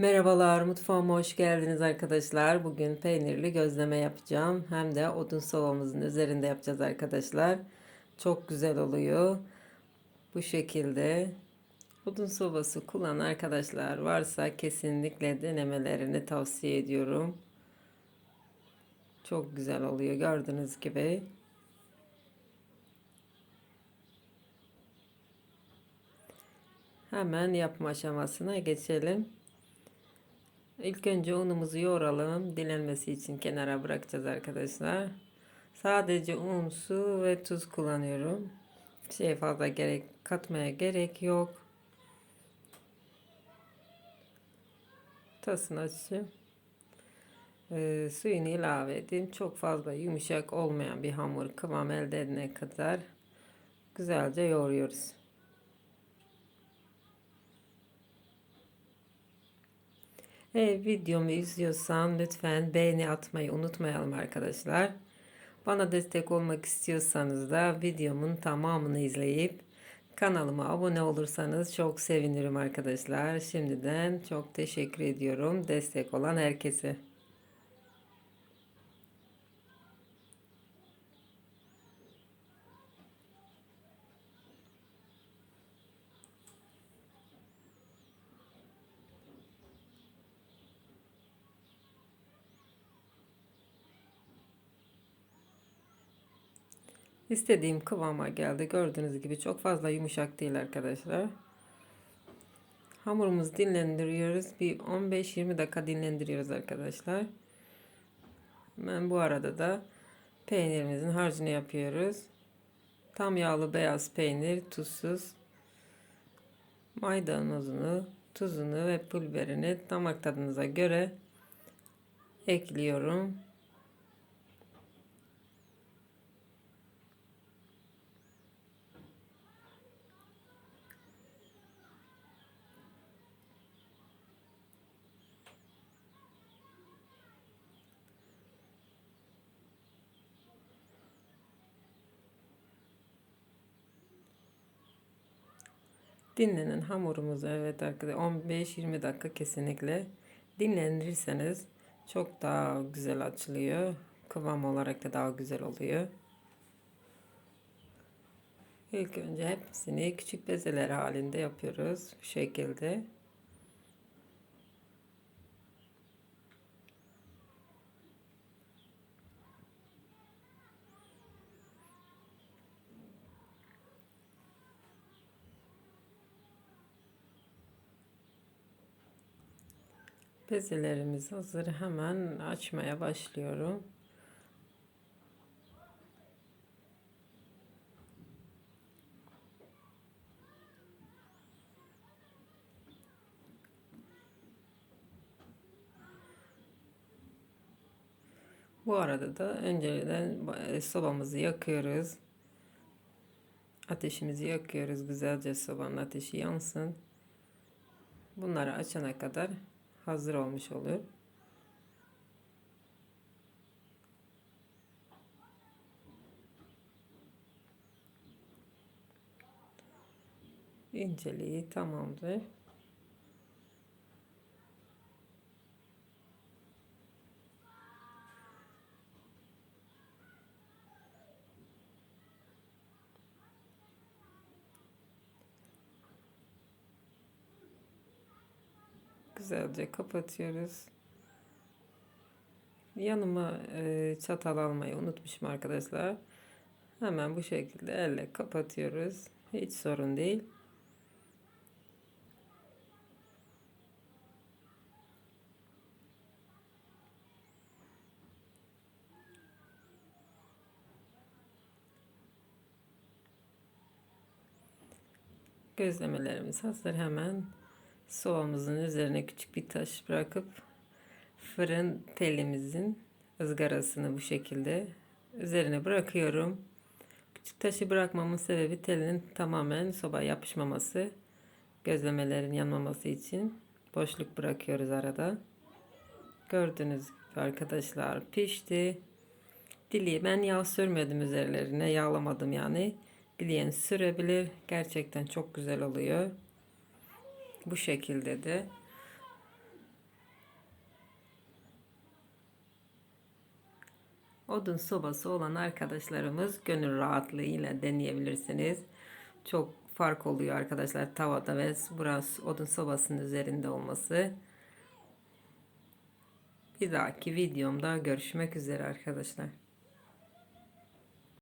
Merhabalar, mutfağıma hoş geldiniz arkadaşlar. Bugün peynirli gözleme yapacağım. Hem de odun sobamızın üzerinde yapacağız arkadaşlar. Çok güzel oluyor. Bu şekilde odun sobası kullanan arkadaşlar varsa kesinlikle denemelerini tavsiye ediyorum. Çok güzel oluyor gördüğünüz gibi. Hemen yapma aşamasına geçelim. İlk önce unumuzu yoğuralım. Dinlenmesi için kenara bırakacağız arkadaşlar. Sadece un, su ve tuz kullanıyorum. Şey fazla gerek katmaya gerek yok. Tasını açayım. Ee, suyunu ilave edeyim. Çok fazla yumuşak olmayan bir hamur kıvam elde edene kadar güzelce yoğuruyoruz. Eğer videomu izliyorsan lütfen beğeni atmayı unutmayalım arkadaşlar. Bana destek olmak istiyorsanız da videomun tamamını izleyip kanalıma abone olursanız çok sevinirim arkadaşlar. Şimdiden çok teşekkür ediyorum destek olan herkese. İstediğim kıvama geldi. Gördüğünüz gibi çok fazla yumuşak değil arkadaşlar. Hamurumuzu dinlendiriyoruz. Bir 15-20 dakika dinlendiriyoruz arkadaşlar. Ben bu arada da peynirimizin harcını yapıyoruz. Tam yağlı beyaz peynir, tuzsuz. Maydanozunu, tuzunu ve pulverini damak tadınıza göre ekliyorum. Dinlenen hamurumuzu evet arkadaşlar 15-20 dakika kesinlikle dinlendirirseniz çok daha güzel açılıyor. Kıvam olarak da daha güzel oluyor. İlk önce hepsini küçük bezeler halinde yapıyoruz. Bu şekilde. Bezelerimiz hazır. Hemen açmaya başlıyorum. Bu arada da önceden sobamızı yakıyoruz. Ateşimizi yakıyoruz. Güzelce sobanın ateşi yansın. Bunları açana kadar hazır olmuş olur. İnceliği tamamdır. Güzelce kapatıyoruz. Yanıma e, çatal almayı unutmuşum arkadaşlar. Hemen bu şekilde elle kapatıyoruz. Hiç sorun değil. Gözlemelerimiz hazır. Hemen Soğumuzun üzerine küçük bir taş bırakıp fırın telimizin ızgarasını bu şekilde üzerine bırakıyorum. Küçük taşı bırakmamın sebebi telinin tamamen soba yapışmaması, gözlemelerin yanmaması için boşluk bırakıyoruz arada. Gördüğünüz gibi arkadaşlar pişti. Dili ben yağ sürmedim üzerlerine, yağlamadım yani. Dileyen sürebilir. Gerçekten çok güzel oluyor. Bu şekilde de odun sobası olan arkadaşlarımız gönül rahatlığıyla deneyebilirsiniz. Çok fark oluyor arkadaşlar tavada ve burası odun sobasının üzerinde olması. Bir dahaki videomda görüşmek üzere arkadaşlar.